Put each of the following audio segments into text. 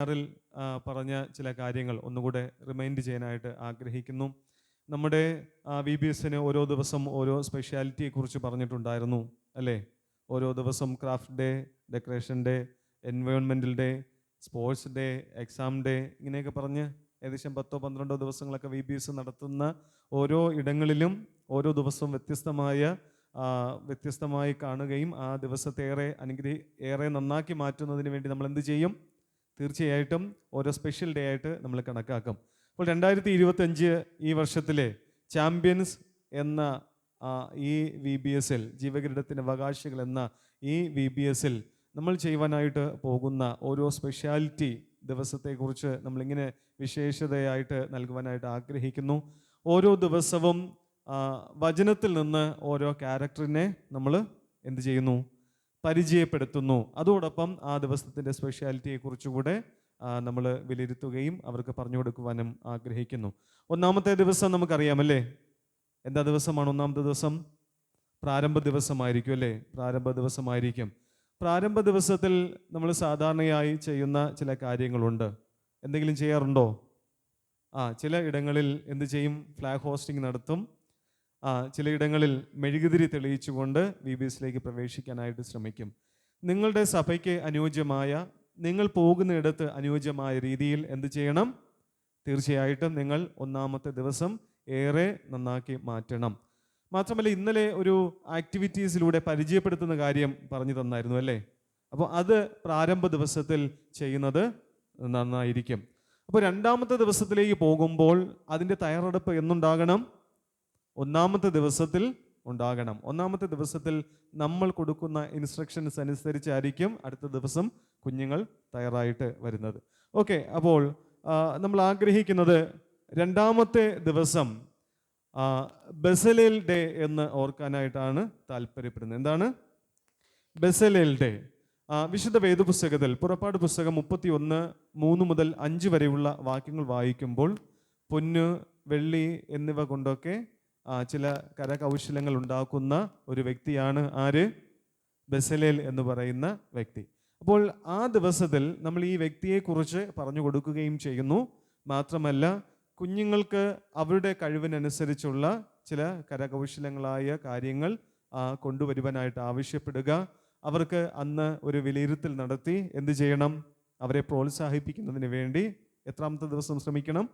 ആ, പറഞ്ഞ ചില കാര്യങ്ങൾ ഒന്നുകൂടെ റിമൈൻഡ് ചെയ്യാനായിട്ട് ആഗ്രഹിക്കുന്നു. നമ്മുടെ വി ബി എസിന് ഓരോ ദിവസം ഓരോ സ്പെഷ്യാലിറ്റിയെ കുറിച്ച് പറഞ്ഞിട്ടുണ്ടായിരുന്നു അല്ലേ? ഓരോ ദിവസം craft day decoration day എൻവയോൺമെന്റൽ day sports day exam day ഇങ്ങനെയൊക്കെ പറഞ്ഞ് ഏകദേശം പത്തോ പന്ത്രണ്ടോ ദിവസങ്ങളൊക്കെ വി ബി എസ് നടത്തുന്ന ഓരോ ഇടങ്ങളിലും ഓരോ ദിവസവും വ്യത്യസ്തമായ വ്യത്യസ്തമായി കാണുകയും ആ ദിവസത്തെ ഏറെ അനുഗ്രഹി ഏറെ നന്നാക്കി മാറ്റുന്നതിന് വേണ്ടി നമ്മൾ എന്ത് ചെയ്യും? തീർച്ചയായിട്ടും ഓരോ സ്പെഷ്യൽ ഡേ ആയിട്ട് നമ്മൾ കണക്കാക്കും. അപ്പോൾ രണ്ടായിരത്തി ഇരുപത്തഞ്ച് ഈ വർഷത്തിലെ ചാമ്പ്യൻസ് എന്ന ഈ വി ബി എസിൽ ജീവകിരീടത്തിന്റെ അവകാശികൾ എന്ന ഈ വി ബി എസിൽ നമ്മൾ ചെയ്യുവാനായിട്ട് പോകുന്ന ഓരോ സ്പെഷ്യാലിറ്റി ദിവസത്തെക്കുറിച്ച് നമ്മളിങ്ങനെ വിശേഷതയായിട്ട് നൽകുവാനായിട്ട് ആഗ്രഹിക്കുന്നു. ഓരോ ദിവസവും വചനത്തിൽ നിന്ന് ഓരോ ക്യാരക്ടറിനെ നമ്മൾ എന്ത് ചെയ്യുന്നു? പരിചയപ്പെടുത്തുന്നു. അതോടൊപ്പം ആ ദിവസത്തിന്റെ സ്പെഷ്യാലിറ്റിയെ കുറിച്ചുകൂടെ നമ്മൾ വിലയിരുത്തുകയും അവർക്ക് പറഞ്ഞു കൊടുക്കുവാനും ആഗ്രഹിക്കുന്നു. ഒന്നാമത്തെ ദിവസം നമുക്കറിയാമല്ലേ? എന്താ ദിവസമാണ് ഒന്നാമത്തെ ദിവസം? പ്രാരംഭ ദിവസമായിരിക്കും അല്ലേ? പ്രാരംഭ ദിവസമായിരിക്കും. പ്രാരംഭ ദിവസത്തിൽ നമ്മൾ സാധാരണയായി ചെയ്യുന്ന ചില കാര്യങ്ങളുണ്ട്. എന്തെങ്കിലും ചെയ്യാറുണ്ടോ? ആ ചില ഇടങ്ങളിൽ എന്ത് ചെയ്യും? ഫ്ലാഗ് ഹോസ്റ്റിംഗ് നടത്തും. ചിലയിടങ്ങളിൽ മെഴുകുതിരി തെളിയിച്ചുകൊണ്ട് വി ബി എസിലേക്ക് പ്രവേശിക്കാനായിട്ട് ശ്രമിക്കും. നിങ്ങളുടെ സഭയ്ക്ക് അനുയോജ്യമായ നിങ്ങൾ പോകുന്നിടത്ത് അനുയോജ്യമായ രീതിയിൽ എന്ത് ചെയ്യണം? തീർച്ചയായിട്ടും നിങ്ങൾ ഒന്നാമത്തെ ദിവസം ഏറെ നന്നാക്കി മാറ്റണം. മാത്രമല്ല ഇന്നലെ ഒരു ആക്ടിവിറ്റീസിലൂടെ പരിചയപ്പെടുത്തുന്ന കാര്യം പറഞ്ഞു തന്നായിരുന്നു അല്ലേ? അപ്പോൾ അത് പ്രാരംഭ ദിവസത്തിൽ ചെയ്യുന്നത് നന്നായിരിക്കും. അപ്പോൾ രണ്ടാമത്തെ ദിവസത്തിലേക്ക് പോകുമ്പോൾ അതിന്റെ തയ്യാറെടുപ്പ് എന്നുണ്ടാകണം? ഒന്നാമത്തെ ദിവസത്തിൽ ഉണ്ടാകണം. ഒന്നാമത്തെ ദിവസത്തിൽ നമ്മൾ കൊടുക്കുന്ന ഇൻസ്ട്രക്ഷൻസ് അനുസരിച്ചായിരിക്കും അടുത്ത ദിവസം കുഞ്ഞുങ്ങൾ തയ്യാറായിട്ട് വരുന്നത്. ഓക്കെ അപ്പോൾ നമ്മൾ ആഗ്രഹിക്കുന്നത് രണ്ടാമത്തെ ദിവസം ബസലേൽ ഡേ എന്ന് ഓർക്കാനായിട്ടാണ് താല്പര്യപ്പെടുന്നത്. എന്താണ്? Bezalel day. വിശുദ്ധ വേദപുസ്തകത്തിൽ പുറപ്പാട് പുസ്തകം മുപ്പത്തി ഒന്ന് മൂന്ന് മുതൽ അഞ്ച് വരെയുള്ള വാക്യങ്ങൾ വായിക്കുമ്പോൾ പൊന്ന് വെള്ളി എന്നിവ കൊണ്ടൊക്കെ ചില കരകൗശലങ്ങൾ ഉണ്ടാക്കുന്ന ഒരു വ്യക്തിയാണ് ആര്? ബസലേൽ എന്ന് പറയുന്ന വ്യക്തി. അപ്പോൾ ആ ദിവസത്തിൽ നമ്മൾ ഈ വ്യക്തിയെക്കുറിച്ച് പറഞ്ഞു കൊടുക്കുകയും ചെയ്യുന്നു. മാത്രമല്ല കുഞ്ഞുങ്ങൾക്ക് അവരുടെ കഴിവിനനുസരിച്ചുള്ള ചില കരകൗശലങ്ങളായ കാര്യങ്ങൾ കൊണ്ടുവരുവാനായിട്ട് ആവശ്യപ്പെടുക. അവർക്ക് അന്ന് ഒരു വിലയിരുത്തൽ നടത്തി. എന്ത് ചെയ്യണം? അവരെ പ്രോത്സാഹിപ്പിക്കുന്നതിന് വേണ്ടി എത്രാമത്തെ ദിവസം ശ്രമിക്കണം?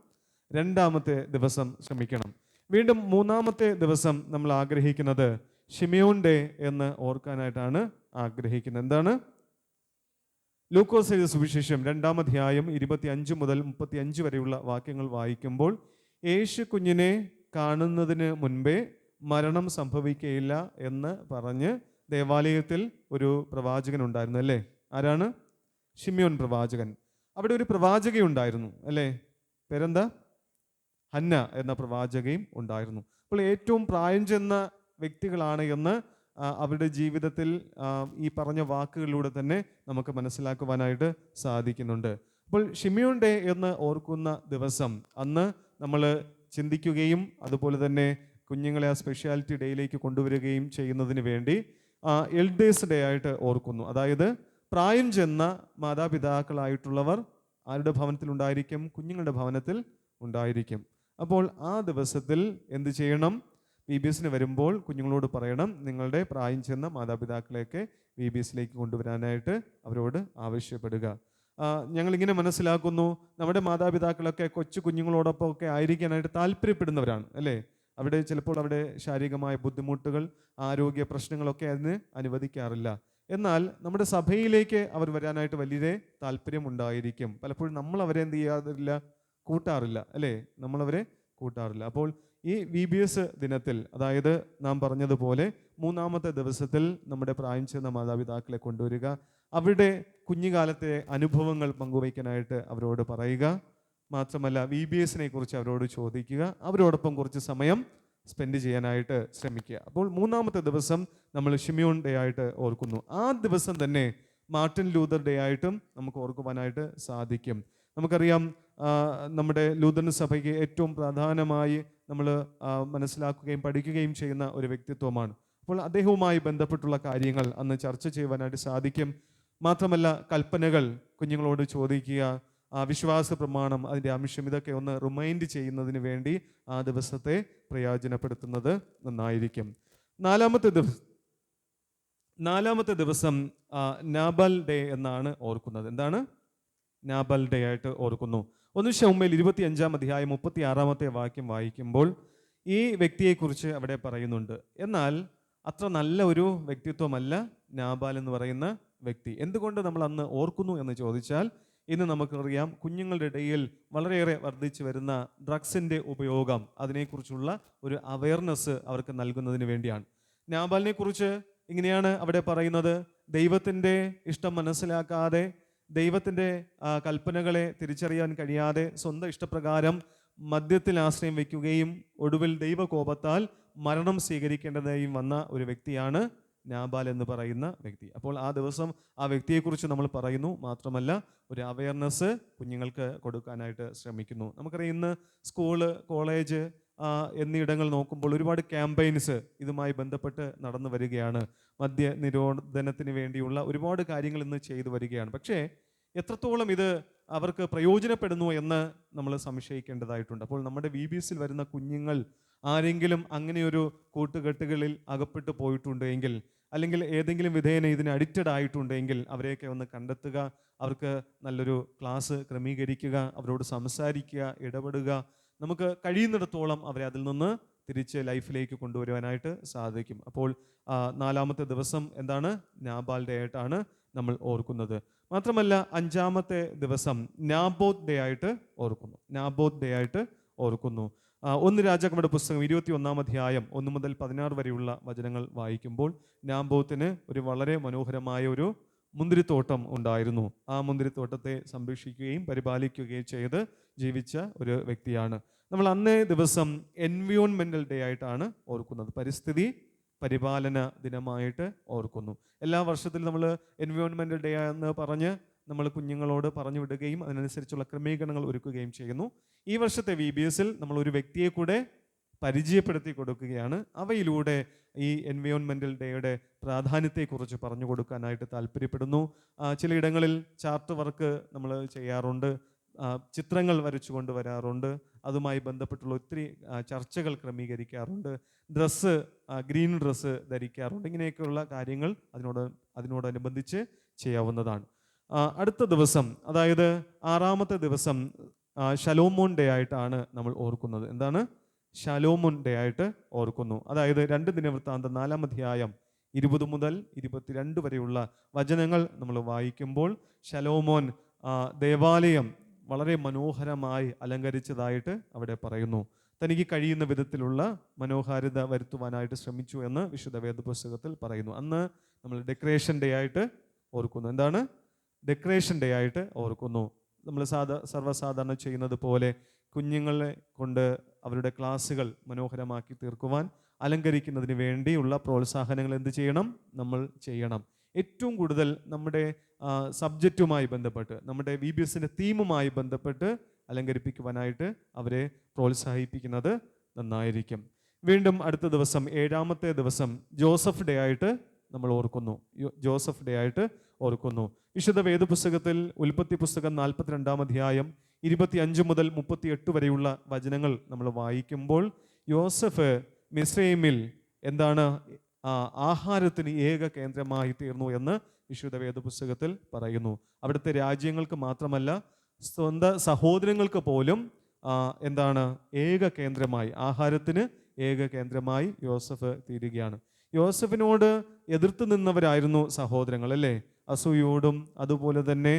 രണ്ടാമത്തെ ദിവസം ശ്രമിക്കണം. വീണ്ടും മൂന്നാമത്തെ ദിവസം നമ്മൾ ആഗ്രഹിക്കുന്നത് ഷിമിയോൺ ഡേ എന്ന് ഓർക്കാനായിട്ടാണ് ആഗ്രഹിക്കുന്നത്. എന്താണ്? ലൂക്കോസ് സുവിശേഷം രണ്ടാം അധ്യായം ഇരുപത്തി അഞ്ച് മുതൽ മുപ്പത്തി അഞ്ച് വരെയുള്ള വാക്യങ്ങൾ വായിക്കുമ്പോൾ യേശു കുഞ്ഞിനെ കാണുന്നതിന് മുൻപേ മരണം സംഭവിക്കുകയില്ല എന്ന് പറഞ്ഞ് ദേവാലയത്തിൽ ഒരു പ്രവാചകൻ ഉണ്ടായിരുന്നു അല്ലേ? ആരാണ്? ഷിമിയോൻ പ്രവാചകൻ. അവിടെ ഒരു പ്രവാചകയുണ്ടായിരുന്നു അല്ലേ? പേരെന്താ? ഹന്ന എന്ന പ്രവാചകയും ഉണ്ടായിരുന്നു. അപ്പോൾ ഏറ്റവും പ്രായം ചെന്ന വ്യക്തികളാണ് എന്ന് അവരുടെ ജീവിതത്തിൽ ഈ പറഞ്ഞ വാക്കുകളിലൂടെ തന്നെ നമുക്ക് മനസ്സിലാക്കുവാനായിട്ട് സാധിക്കുന്നുണ്ട്. അപ്പോൾ ഷിമിയോൺ ഡേ എന്ന് ഓർക്കുന്ന ദിവസം അന്ന് നമ്മൾ ചിന്തിക്കുകയും അതുപോലെ തന്നെ കുഞ്ഞുങ്ങളെ ആ സ്പെഷ്യാലിറ്റി ഡേയിലേക്ക് കൊണ്ടുവരികയും ചെയ്യുന്നതിന് വേണ്ടി എൽഡേഴ്സ് ഡേ ആയിട്ട് ഓർക്കുന്നു. അതായത് പ്രായം ചെന്ന മാതാപിതാക്കളായിട്ടുള്ളവർ ആരുടെ ഭവനത്തിൽ ഉണ്ടായിരിക്കും കുഞ്ഞുങ്ങളുടെ ഭവനത്തിൽ ഉണ്ടായിരിക്കും. അപ്പോൾ ആ ദിവസത്തിൽ എന്ത് ചെയ്യണം? വി ബി എസിന് വരുമ്പോൾ കുഞ്ഞുങ്ങളോട് പറയണം നിങ്ങളുടെ പ്രായം ചെന്ന മാതാപിതാക്കളെയൊക്കെ വി ബി എസിലേക്ക് കൊണ്ടുവരാനായിട്ട് അവരോട് ആവശ്യപ്പെടുക. ഞങ്ങളിങ്ങനെ മനസ്സിലാക്കുന്നു നമ്മുടെ മാതാപിതാക്കളൊക്കെ കൊച്ചു കുഞ്ഞുങ്ങളോടൊപ്പം ഒക്കെ ആയിരിക്കാനായിട്ട് താല്പര്യപ്പെടുന്നവരാണ് അല്ലേ? അവിടെ ചിലപ്പോൾ അവിടെ ശാരീരികമായ ബുദ്ധിമുട്ടുകൾ ആരോഗ്യ പ്രശ്നങ്ങളൊക്കെ അതിന് അനുവദിക്കാറില്ല. എന്നാൽ നമ്മുടെ സഭയിലേക്ക് അവർ വരാനായിട്ട് വലിയ താല്പര്യം ഉണ്ടായിരിക്കും പലപ്പോഴും നമ്മൾ അവരെ എന്ത് ചെയ്യാറില്ല? കൂട്ടാറില്ല അല്ലേ? നമ്മളവരെ കൂട്ടാറില്ല. അപ്പോൾ ഈ വി ബി എസ് ദിനത്തിൽ അതായത് നാം പറഞ്ഞതുപോലെ മൂന്നാമത്തെ ദിവസത്തിൽ നമ്മുടെ പ്രായം ചെന്ന മാതാപിതാക്കളെ കൊണ്ടുവരിക അവരുടെ കുഞ്ഞുകാലത്തെ അനുഭവങ്ങൾ പങ്കുവയ്ക്കാനായിട്ട് അവരോട് പറയുക മാത്രമല്ല വി ബി എസിനെ കുറിച്ച് അവരോട് ചോദിക്കുക അവരോടൊപ്പം കുറച്ച് സമയം സ്പെൻഡ് ചെയ്യാനായിട്ട് ശ്രമിക്കുക. അപ്പോൾ മൂന്നാമത്തെ ദിവസം നമ്മൾ ഷിമിയോൺ ഡേ ആയിട്ട് ഓർക്കുന്നു. ആ ദിവസം തന്നെ മാർട്ടിൻ ലൂതർ ഡേ ആയിട്ടും നമുക്ക് ഓർക്കുവാനായിട്ട് സാധിക്കും. നമുക്കറിയാം നമ്മുടെ ലൂതന സഭയ്ക്ക് ഏറ്റവും പ്രധാനമായി നമ്മൾ മനസ്സിലാക്കുകയും പഠിക്കുകയും ചെയ്യുന്ന ഒരു വ്യക്തിത്വമാണ്. അപ്പോൾ അദ്ദേഹവുമായി ബന്ധപ്പെട്ടുള്ള കാര്യങ്ങൾ അന്ന് ചർച്ച ചെയ്യുവാനായിട്ട് സാധിക്കും. മാത്രമല്ല കൽപ്പനകൾ കുഞ്ഞുങ്ങളോട് ചോദിക്കുക വിശ്വാസ പ്രമാണം അതിന്റെ അംശം ഇതൊക്കെ ഒന്ന് റിമൈൻഡ് ചെയ്യുന്നതിന് വേണ്ടി ആ ദിവസത്തെ പ്രയോജനപ്പെടുത്തുന്നത് നന്നായിരിക്കും. നാലാമത്തെ ദിവസം നാലാമത്തെ ദിവസം നാബൽ ഡേ എന്നാണ് ഓർക്കുന്നത്. എന്താണ്? നാബൽ ഡേ ആയിട്ട് ഓർക്കുന്നു. ഒന്ന് ഷൗമേൽ ഇരുപത്തി അഞ്ചാം അധ്യായം മുപ്പത്തി ആറാമത്തെ വാക്യം വായിക്കുമ്പോൾ ഈ വ്യക്തിയെക്കുറിച്ച് അവിടെ പറയുന്നുണ്ട്. എന്നാൽ അത്ര നല്ല ഒരു വ്യക്തിത്വമല്ല നാബാൽ എന്ന് പറയുന്ന വ്യക്തി. എന്തുകൊണ്ട് നമ്മൾ അന്ന് ഓർക്കുന്നു എന്ന് ചോദിച്ചാൽ ഇന്ന് നമുക്കറിയാം കുഞ്ഞുങ്ങളുടെ ഇടയിൽ വളരെയേറെ വർദ്ധിച്ചു വരുന്ന ഡ്രഗ്സിന്റെ ഉപയോഗം അതിനെക്കുറിച്ചുള്ള ഒരു അവയർനെസ് അവർക്ക് നൽകുന്നതിന് വേണ്ടിയാണ്. നാബാലിനെ കുറിച്ച് ഇങ്ങനെയാണ് അവിടെ പറയുന്നത്. ദൈവത്തിന്റെ ഇഷ്ടം മനസ്സിലാക്കാതെ ദൈവത്തിന്റെ കൽപ്പനകളെ തിരിച്ചറിയാൻ കഴിയാതെ സ്വന്തം ഇഷ്ടപ്രകാരം മദ്യത്തിൽ ആശ്രയം വയ്ക്കുകയും ഒടുവിൽ ദൈവകോപത്താൽ മരണം സ്വീകരിക്കേണ്ടതായും വന്ന ഒരു വ്യക്തിയാണ് നാബാൽ എന്ന് പറയുന്ന വ്യക്തി. അപ്പോൾ ആ ദിവസം ആ വ്യക്തിയെക്കുറിച്ച് നമ്മൾ പറയുന്നു. മാത്രമല്ല ഒരു അവയർനെസ് കുഞ്ഞുങ്ങൾക്ക് കൊടുക്കാനായിട്ട് ശ്രമിക്കുന്നു. നമുക്കറിയാം ഇന്ന് സ്കൂൾ കോളേജ് ആ, എന്നീയിടങ്ങൾ നോക്കുമ്പോൾ ഒരുപാട് ക്യാമ്പയിൻസ് ഇതുമായി ബന്ധപ്പെട്ട് നടന്നു വരികയാണ്. മദ്യ നിരോധനത്തിന് വേണ്ടിയുള്ള ഒരുപാട് കാര്യങ്ങൾ ഇന്ന് ചെയ്തു വരികയാണ്. പക്ഷേ എത്രത്തോളം ഇത് അവർക്ക് പ്രയോജനപ്പെടുന്നു എന്ന് നമ്മൾ സംശയിക്കേണ്ടതായിട്ടുണ്ട്. അപ്പോൾ നമ്മുടെ വി ബി എസിൽ വരുന്ന കുഞ്ഞുങ്ങൾ ആരെങ്കിലും അങ്ങനെയൊരു കൂട്ടുകെട്ടുകളിൽ അകപ്പെട്ടു പോയിട്ടുണ്ടെങ്കിൽ അല്ലെങ്കിൽ ഏതെങ്കിലും വിധേയന ഇതിന് അഡിക്റ്റഡ് ആയിട്ടുണ്ടെങ്കിൽ അവരെയൊക്കെ ഒന്ന് കണ്ടെത്തുക അവർക്ക് നല്ലൊരു ക്ലാസ് ക്രമീകരിക്കുക അവരോട് സംസാരിക്കുക ഇടപെടുക നമുക്ക് കഴിയുന്നിടത്തോളം അവരെ അതിൽ നിന്ന് തിരിച്ച് ലൈഫിലേക്ക് കൊണ്ടുവരുവാനായിട്ട് സാധിക്കും. അപ്പോൾ നാലാമത്തെ ദിവസം എന്താണ്? നാബാൽ ഡേ ആയിട്ടാണ് നമ്മൾ ഓർക്കുന്നത്. മാത്രമല്ല അഞ്ചാമത്തെ ദിവസം നാബോത് ഡേ ആയിട്ട് ഓർക്കുന്നു. നാബോത് ഡേ ആയിട്ട് ഓർക്കുന്നു. ഒന്ന് രാജാക്കന്മാരുടെ പുസ്തകം ഇരുപത്തി ഒന്നാം അധ്യായം ഒന്ന് മുതൽ പതിനാറ് വരെയുള്ള വചനങ്ങൾ വായിക്കുമ്പോൾ നാബോത്തിന് ഒരു വളരെ മനോഹരമായ ഒരു മുന്തിരിത്തോട്ടം ഉണ്ടായിരുന്നു. ആ മുന്തിരിത്തോട്ടത്തെ സംരക്ഷിക്കുകയും പരിപാലിക്കുകയും ചെയ്ത് ജീവിച്ച ഒരു വ്യക്തിയാണ്. നമ്മൾ അന്നേ ദിവസം എൻവിയോൺമെന്റൽ ഡേ ആയിട്ടാണ് ഓർക്കുന്നത്. പരിസ്ഥിതി പരിപാലന ദിനമായിട്ട് ഓർക്കുന്നു. എല്ലാ വർഷത്തിലും നമ്മൾ എൻവിയോൺമെന്റൽ ഡേ എന്ന് പറഞ്ഞ് നമ്മൾ കുഞ്ഞുങ്ങളോട് പറഞ്ഞു വിടുകയും അതിനനുസരിച്ചുള്ള ക്രമീകരണങ്ങൾ ഒരുക്കുകയും ചെയ്യുന്നു. ഈ വർഷത്തെ വി ബി എസിൽ നമ്മൾ ഒരു വ്യക്തിയെ കൂടെ പരിചയപ്പെടുത്തി കൊടുക്കുകയാണ്. അവയിലൂടെ ഈ എൻവയോൺമെന്റൽ ഡേയുടെ പ്രാധാന്യത്തെക്കുറിച്ച് പറഞ്ഞു കൊടുക്കാനായിട്ട് താല്പര്യപ്പെടുന്നു. ചിലയിടങ്ങളിൽ ചാർട്ട് വർക്ക് നമ്മൾ ചെയ്യാറുണ്ട്. ചിത്രങ്ങൾ വരച്ചു കൊണ്ടുവരാറുണ്ട് അതുമായി ബന്ധപ്പെട്ടുള്ള ഒത്തിരി ചർച്ചകൾ ക്രമീകരിക്കാറുണ്ട്. ഡ്രസ്സ് ഗ്രീൻ ഡ്രസ്സ് ധരിക്കാറുണ്ട്. ഇങ്ങനെയൊക്കെയുള്ള കാര്യങ്ങൾ അതിനോട് അതിനോടനുബന്ധിച്ച് ചെയ്യാവുന്നതാണ്. അടുത്ത ദിവസം അതായത് ആറാമത്തെ ദിവസം ശലോമോൺ ഡേ ആയിട്ടാണ് നമ്മൾ ഓർക്കുന്നത്. എന്താണ്? ശലോമോൻ ഡേ ആയിട്ട് ഓർക്കുന്നു. അതായത് രണ്ട് ദിനവൃത്താന്തം നാലാം അധ്യായം ഇരുപത് മുതൽ ഇരുപത്തിരണ്ട് വരെയുള്ള വചനങ്ങൾ നമ്മൾ വായിക്കുമ്പോൾ ശലോമോൻ ദേവാലയം വളരെ മനോഹരമായി അലങ്കരിച്ചതായിട്ട് അവിടെ പറയുന്നു. തനിക്ക് കഴിയുന്ന വിധത്തിലുള്ള മനോഹാരിത വരുത്തുവാനായിട്ട് ശ്രമിച്ചു എന്ന് വിശുദ്ധ വേദപുസ്തകത്തിൽ പറയുന്നു. അന്ന് നമ്മൾ ഡെക്കറേഷൻ ഡേ ആയിട്ട് ഓർക്കുന്നു. എന്താണ്? ഡെക്കറേഷൻ ഡേ ആയിട്ട് ഓർക്കുന്നു. നമ്മൾ സാധാ സർവസാധാരണ ചെയ്യുന്നത് പോലെ കുഞ്ഞുങ്ങളെ കൊണ്ട് അവരുടെ ക്ലാസ്സുകൾ മനോഹരമാക്കി തീർക്കുവാൻ അലങ്കരിക്കുന്നതിന് വേണ്ടിയുള്ള പ്രോത്സാഹനങ്ങൾ എന്ത് ചെയ്യണം? നമ്മൾ ചെയ്യണം. ഏറ്റവും കൂടുതൽ നമ്മുടെ സബ്ജക്റ്റുമായി ബന്ധപ്പെട്ട് നമ്മുടെ വി ബി എസിന്റെ തീമുമായി ബന്ധപ്പെട്ട് അലങ്കരിപ്പിക്കുവാനായിട്ട് അവരെ പ്രോത്സാഹിപ്പിക്കുന്നത് നന്നായിരിക്കും. വീണ്ടും അടുത്ത ദിവസം ഏഴാമത്തെ ദിവസം ജോസഫ് ഡേ ആയിട്ട് നമ്മൾ ഓർക്കുന്നു. ജോസഫ് ഡേ ആയിട്ട് ഓർക്കുന്നു. വിശുദ്ധ വേദപുസ്തകത്തിൽ ഉൽപ്പത്തി പുസ്തകം നാൽപ്പത്തിരണ്ടാം അധ്യായം ഇരുപത്തി അഞ്ച് മുതൽ മുപ്പത്തി എട്ട് വരെയുള്ള വചനങ്ങൾ നമ്മൾ വായിക്കുമ്പോൾ യോസഫ് മിസ്രൈമിൽ എന്താണ് ആഹാരത്തിന് ഏക കേന്ദ്രമായി തീർന്നു എന്ന് വിശുദ്ധ വേദപുസ്തകത്തിൽ പറയുന്നു. അവിടുത്തെ രാജ്യങ്ങൾക്ക് മാത്രമല്ല സ്വന്തം സഹോദരങ്ങൾക്ക് പോലും എന്താണ് ഏക കേന്ദ്രമായി ആഹാരത്തിന് ഏക കേന്ദ്രമായി യോസഫ് തീരുകയാണ്. യോസഫിനോട് എതിർത്ത് നിന്നവരായിരുന്നു സഹോദരങ്ങൾ അല്ലേ അസൂയോടും അതുപോലെ തന്നെ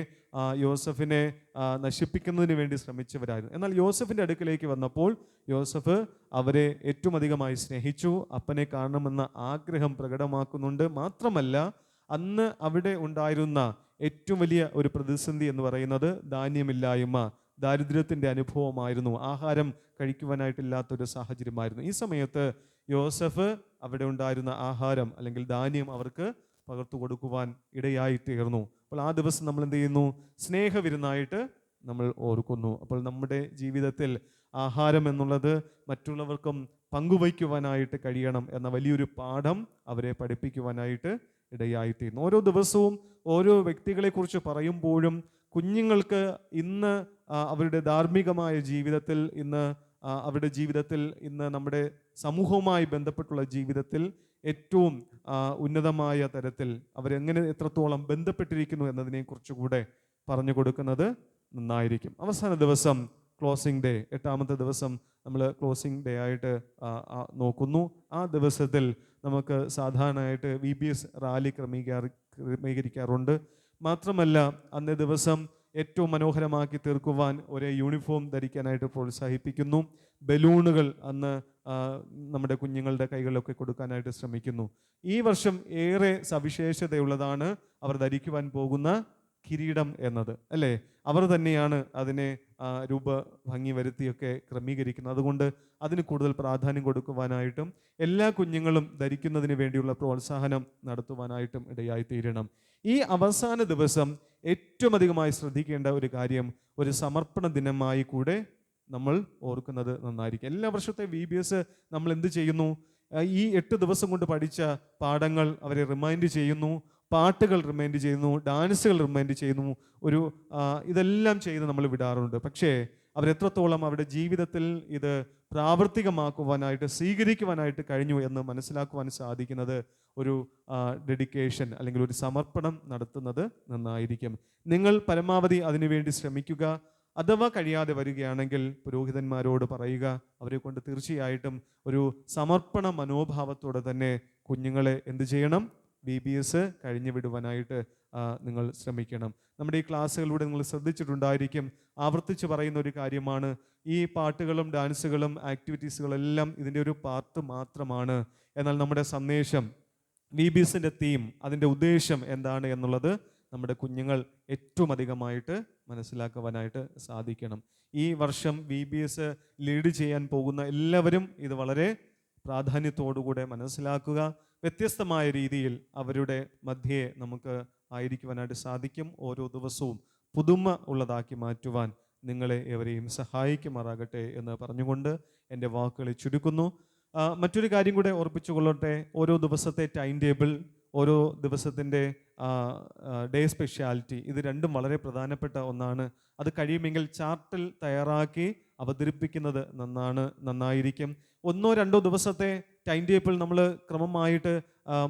യോസഫിനെ നശിപ്പിക്കുന്നതിന് വേണ്ടി ശ്രമിച്ചവരായിരുന്നു. എന്നാൽ യോസഫിന്റെ അടുക്കിലേക്ക് വന്നപ്പോൾ യോസഫ് അവരെ ഏറ്റവും അധികമായി സ്നേഹിച്ചു. അപ്പനെ കാണണമെന്ന ആഗ്രഹം പ്രകടമാക്കുന്നുണ്ട്. മാത്രമല്ല അന്ന് അവിടെ ഉണ്ടായിരുന്ന ഏറ്റവും വലിയ ഒരു പ്രതിസന്ധി എന്ന് പറയുന്നത് ധാന്യമില്ലായ്മ ദാരിദ്ര്യത്തിന്റെ അനുഭവമായിരുന്നു. ആഹാരം കഴിക്കുവാനായിട്ടില്ലാത്തൊരു സാഹചര്യമായിരുന്നു. ഈ സമയത്ത് യോസഫ് അവിടെ ഉണ്ടായിരുന്ന ആഹാരം അല്ലെങ്കിൽ ധാന്യം അവർക്ക് പകർത്തു കൊടുക്കുവാൻ ഇടയായി തീർന്നു. അപ്പോൾ ആ ദിവസം നമ്മൾ എന്ത് ചെയ്യുന്നു? സ്നേഹവിരുന്നായിട്ട് നമ്മൾ ഓർക്കുന്നു. അപ്പോൾ നമ്മുടെ ജീവിതത്തിൽ ആഹാരം എന്നുള്ളത് മറ്റുള്ളവർക്കും പങ്കുവയ്ക്കുവാനായിട്ട് കഴിയണം എന്ന വലിയൊരു പാഠം അവരെ പഠിപ്പിക്കുവാനായിട്ട് ഇടയായിത്തീരുന്നു. ഓരോ ദിവസവും ഓരോ വ്യക്തികളെക്കുറിച്ച് പറയുമ്പോഴും കുഞ്ഞുങ്ങൾക്ക് ഇന്ന് അവരുടെ ധാർമ്മികമായ ജീവിതത്തിൽ ഇന്ന് അവരുടെ ജീവിതത്തിൽ ഇന്ന് നമ്മുടെ സമൂഹവുമായി ബന്ധപ്പെട്ടുള്ള ജീവിതത്തിൽ ഏറ്റവും ഉന്നതമായ തരത്തിൽ അവരെങ്ങനെ എത്രത്തോളം ബന്ധപ്പെട്ടിരിക്കുന്നു എന്നതിനെ കുറിച്ചുകൂടെ പറഞ്ഞു കൊടുക്കുന്നത് നന്നായിരിക്കും. അവസാന ദിവസം ക്ലോസിംഗ് ഡേ എട്ടാമത്തെ ദിവസം നമ്മൾ ക്ലോസിംഗ് ഡേ ആയിട്ട് നോക്കുന്നു. ആ ദിവസത്തിൽ നമുക്ക് സാധാരണയായിട്ട് വി ബി എസ് റാലി ക്രമീകരി ക്രമീകരിക്കാറുണ്ട്. മാത്രമല്ല അന്നേ ദിവസം ഏറ്റവും മനോഹരമാക്കി തീർക്കുവാൻ ഒരേ യൂണിഫോം ധരിക്കാനായിട്ട് പ്രോത്സാഹിപ്പിക്കുന്നു. ബലൂണുകൾ അന്ന് നമ്മുടെ കുഞ്ഞുങ്ങളുടെ കൈകളിലൊക്കെ കൊടുക്കാനായിട്ട് ശ്രമിക്കുന്നു. ഈ വർഷം ഏറെ സവിശേഷതയുള്ളതാണ് അവർ ധരിക്കുവാൻ പോകുന്ന കിരീടം എന്നത് അല്ലേ? അവർ തന്നെയാണ് അതിനെ രൂപ ഭംഗി വരുത്തിയൊക്കെ ക്രമീകരിക്കുന്നത്. അതുകൊണ്ട് അതിന് കൂടുതൽ പ്രാധാന്യം കൊടുക്കുവാനായിട്ടും എല്ലാ കുഞ്ഞുങ്ങളും ധരിക്കുന്നതിന് വേണ്ടിയുള്ള പ്രോത്സാഹനം നടത്തുവാനായിട്ടും ഇടയായിത്തീരണം. ഈ അവസാന ദിവസം ഏറ്റവും അധികമായി ശ്രദ്ധിക്കേണ്ട ഒരു കാര്യം ഒരു സമർപ്പണ ദിനമായി കൂടെ നമ്മൾ ഓർക്കുന്നത് നന്നായിരിക്കും. എല്ലാ വർഷത്തെ വി ബി എസ് നമ്മൾ എന്ത് ചെയ്യുന്നു? ഈ എട്ട് ദിവസം കൊണ്ട് പഠിച്ച പാഠങ്ങൾ അവരെ റിമൈൻഡ് ചെയ്യുന്നു. പാട്ടുകൾ റിമൈൻഡ് ചെയ്യുന്നു. ഡാൻസുകൾ റിമൈൻഡ് ചെയ്യുന്നു. ഒരു ഇതെല്ലാം ചെയ്ത് നമ്മൾ വിടാറുണ്ട്. പക്ഷേ അവരെത്രത്തോളം അവരുടെ ജീവിതത്തിൽ ഇത് പ്രാവർത്തികമാക്കുവാനായിട്ട് സ്വീകരിക്കുവാനായിട്ട് കഴിഞ്ഞു എന്ന് മനസ്സിലാക്കുവാൻ സാധിക്കുന്നത് ഒരു ഡെഡിക്കേഷൻ അല്ലെങ്കിൽ ഒരു സമർപ്പണം നടത്തുന്നത് നന്നായിരിക്കും. നിങ്ങൾ പരമാവധി അതിനുവേണ്ടി ശ്രമിക്കുക. അഥവാ കഴിയാതെ വരികയാണെങ്കിൽ പുരോഹിതന്മാരോട് പറയുക അവരെ കൊണ്ട് തീർച്ചയായിട്ടും ഒരു സമർപ്പണ മനോഭാവത്തോടെ തന്നെ കുഞ്ഞുങ്ങളെ എന്ത് ചെയ്യണം? ബി ബി എസ് കഴിഞ്ഞു വിടുവാനായിട്ട് നിങ്ങൾ ശ്രമിക്കണം. നമ്മുടെ ഈ ക്ലാസ്സുകളിലൂടെ നിങ്ങൾ ശ്രദ്ധിച്ചിട്ടുണ്ടായിരിക്കും ആവർത്തിച്ച് പറയുന്ന ഒരു കാര്യമാണ് ഈ പാട്ടുകളും ഡാൻസുകളും ആക്ടിവിറ്റീസുകളെല്ലാം ഇതിന്റെ ഒരു പാർട്ട് മാത്രമാണ്. എന്നാൽ നമ്മുടെ സന്ദേശം ബി ബി എസിന്റെ തീം അതിന്റെ ഉദ്ദേശം എന്താണ് എന്നുള്ളത് നമ്മുടെ കുഞ്ഞുങ്ങൾ ഏറ്റവും അധികമായിട്ട് മനസ്സിലാക്കുവാനായിട്ട് സാധിക്കണം. ഈ വർഷം വി ബി എസ് ലീഡ് ചെയ്യാൻ പോകുന്ന എല്ലാവരും ഇത് വളരെ പ്രാധാന്യത്തോടുകൂടെ മനസ്സിലാക്കുക. വ്യത്യസ്തമായ രീതിയിൽ അവരുടെ മധ്യേ നമുക്ക് ആയിരിക്കുവാനായിട്ട് സാധിക്കും. ഓരോ ദിവസവും പുതുമ ഉള്ളതാക്കി മാറ്റുവാൻ നിങ്ങളെ എവരെയും സഹായിക്കുമാറാകട്ടെ എന്ന് പറഞ്ഞുകൊണ്ട് എന്റെ വാക്കുകളെ ചുരുക്കുന്നു. മറ്റൊരു കാര്യം കൂടെ ഓർപ്പിച്ചുകൊള്ളട്ടെ. ഓരോ ദിവസത്തെ ടൈം ടേബിൾ ഓരോ ദിവസത്തിന്റെ ഡേ സ്പെഷ്യാലിറ്റി ഇത് രണ്ടും വളരെ പ്രധാനപ്പെട്ട ഒന്നാണ്. അത് കഴിയുമെങ്കിൽ ചാർട്ടിൽ തയ്യാറാക്കി അവതരിപ്പിക്കുന്നത് നന്നാണ് നന്നായിരിക്കും. ഒന്നോ രണ്ടോ ദിവസത്തെ ടൈം ടേബിൾ നമ്മൾ ക്രമമായിട്ട്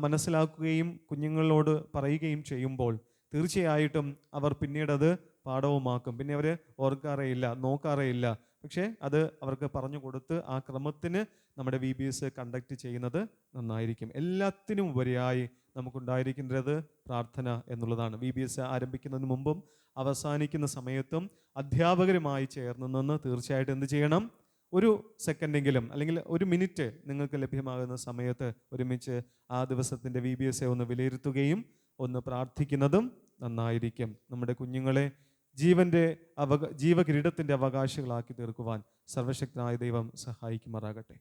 മനസ്സിലാക്കുകയും കുഞ്ഞുങ്ങളോട് പറയുകയും ചെയ്യുമ്പോൾ തീർച്ചയായിട്ടും അവർ പിന്നീട് അത് പാഠവുമാക്കും. പിന്നെ അവർ ഓർക്കാറേയില്ല നോക്കാറേയില്ല. പക്ഷേ അത് അവർക്ക് പറഞ്ഞു കൊടുത്ത് ആ ക്രമത്തിന് നമ്മുടെ വി ബി എസ് കണ്ടക്ട് ചെയ്യുന്നത് നന്നായിരിക്കും. എല്ലാത്തിനും ഉപരിയായി നമുക്കുണ്ടായിരിക്കേണ്ടത് പ്രാർത്ഥന എന്നുള്ളതാണ്. വി ബി എസ് ആരംഭിക്കുന്നതിന് മുമ്പും അവസാനിക്കുന്ന സമയത്തും അധ്യാപകരുമായി ചേർന്ന് നിന്ന് തീർച്ചയായിട്ടും എന്ത് ചെയ്യണം? ഒരു സെക്കൻഡെങ്കിലും അല്ലെങ്കിൽ ഒരു മിനിറ്റ് നിങ്ങൾക്ക് ലഭ്യമാകുന്ന സമയത്ത് ഒരുമിച്ച് ആ ദിവസത്തിന്റെ വി ബി എസ് ഒന്ന് വിലയിരുത്തുകയും ഒന്ന് പ്രാർത്ഥിക്കുന്നതും നന്നായിരിക്കും. നമ്മുടെ കുഞ്ഞുങ്ങളെ ജീവന്റെ അവക ജീവകിരീടത്തിന്റെ അവകാശികളാക്കി തീർക്കുവാൻ സർവശക്തനായ ദൈവം സഹായിക്കുമാറാകട്ടെ.